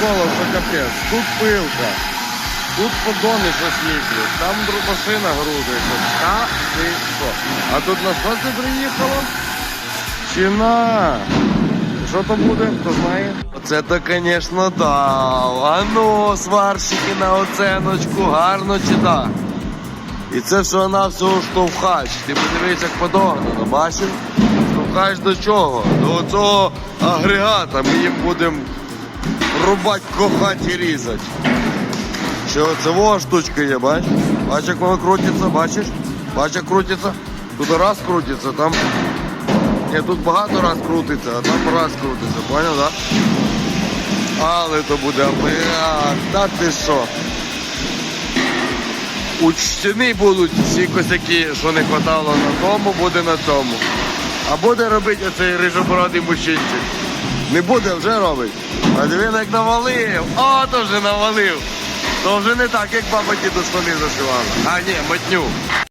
коло, що капець. Тут пилка. Тут подони ліплять, там машина грузиться. Та ти що? А тут на що це приїхало? Чи на? Що то буде, хто знає? Це то, звісно, дав. А ну, сварщики на оценочку, гарно чи так? І це все на всього штовхач. Ти подивись, як подогнано, бачиш? Штовхач до чого? До цього агрегата. Ми їм будемо рубати, кохати і різати. Що це во штучка є, бачиш? Бачиш, як воно крутиться, бачиш? Бачиш, як крутиться? Тут раз крутиться, там. Ні, тут багато раз крутиться, а там раз крутиться, поняв, так? Але то буде апарат, та ти що? Учтені будуть всі косяки, що не хватало на тому, буде на цьому. А буде робити оцей рижобородий мужчинчик. Не буде, вже робить. А диви, навалив. О, то вже навалив. То вже не так, як баба діду штани зашивала. А ні, матню.